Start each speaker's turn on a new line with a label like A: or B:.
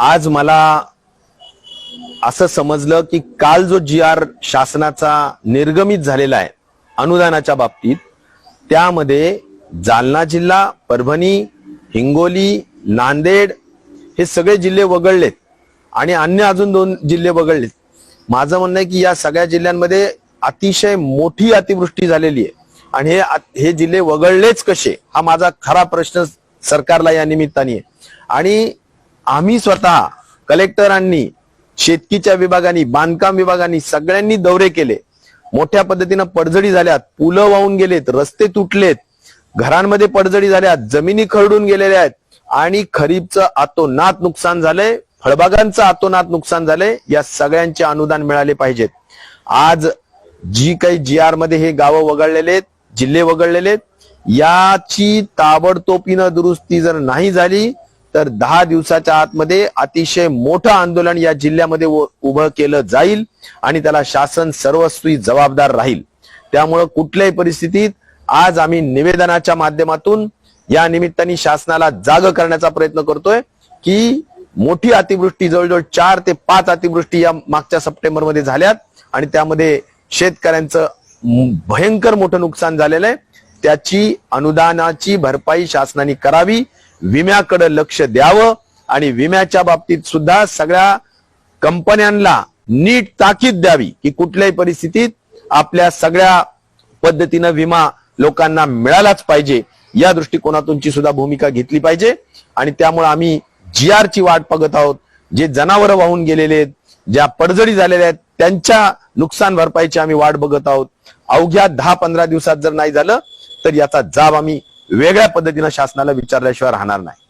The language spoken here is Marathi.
A: आज मला असं समजलं की काल जो जी आर शासनाचा निर्गमित झालेला आहे अनुदानाच्या बाबतीत त्यामध्ये जालना जिल्हा परभणी हिंगोली नांदेड हे सगळे जिल्हे वगळलेत आणि अन्य अजून दोन जिल्हे वगळलेत. माझं म्हणणं आहे की या सगळ्या जिल्ह्यांमध्ये अतिशय मोठी अतिवृष्टी झालेली आहे. आणि हे हे जिल्हे वगळलेच कसे? हा माझा खरा प्रश्न सरकारला या निमित्ताने आहे. आणि आम्ही स्वतः कलेक्टरांनी शेतकीच्या विभागाने बांधकाम विभागाने सगळ्यांनी दौरे केले. मोठ्या पद्धतीनं पडझडी झाल्यात पुलं वाहून गेलेत रस्ते तुटलेत घरांमध्ये पडझडी झाल्यात जमिनी खरडून गेलेल्या आहेत आणि खरीपचं आतोनात नुकसान झालंय फळबागांचं आतोनात नुकसान झालंय या सगळ्यांचे अनुदान मिळाले पाहिजेत. आज जी काही जी आरमध्ये हे गावं वगळलेले आहेत जिल्हे वगळलेले आहेत याची ताबडतोबीनं दुरुस्ती जर नाही झाली तर दहा दिवसाच्या आतमध्ये अतिशय मोठं आंदोलन या जिल्ह्यामध्ये उ- उभं केलं जाईल आणि त्याला शासन सर्वस्वी जबाबदार राहील. त्यामुळं कुठल्याही परिस्थितीत आज आम्ही निवेदनाच्या माध्यमातून या निमित्ताने शासनाला जाग करण्याचा प्रयत्न करतोय की मोठी अतिवृष्टी जवळजवळ चार ते पाच अतिवृष्टी या मागच्या सप्टेंबरमध्ये झाल्यात आणि त्यामध्ये शेतकऱ्यांचं भयंकर मोठं नुकसान झालेलं आहे. त्याची अनुदानाची भरपाई शासनाने करावी विम्याकडे लक्ष द्यावं आणि विम्याच्या बाबतीत सुद्धा सगळ्या कंपन्यांना नीट ताकीद द्यावी की कुठल्याही परिस्थितीत आपल्या सगळ्या पद्धतीनं विमा लोकांना मिळालाच पाहिजे. या दृष्टिकोनातूनची सुद्धा भूमिका घेतली पाहिजे. आणि त्यामुळे आम्ही जी आरची वाट बघत आहोत. जे जनावरं वाहून गेलेले आहेत ज्या पडझडी झालेल्या आहेत त्यांच्या नुकसान भरपाईची आम्ही वाट बघत आहोत. अवघ्या दहा पंधरा दिवसात जर नाही झालं तर याचा जाब आम्ही वेगळ्या पद्धतीनं शासनाला विचारल्याशिवाय राहणार नाही.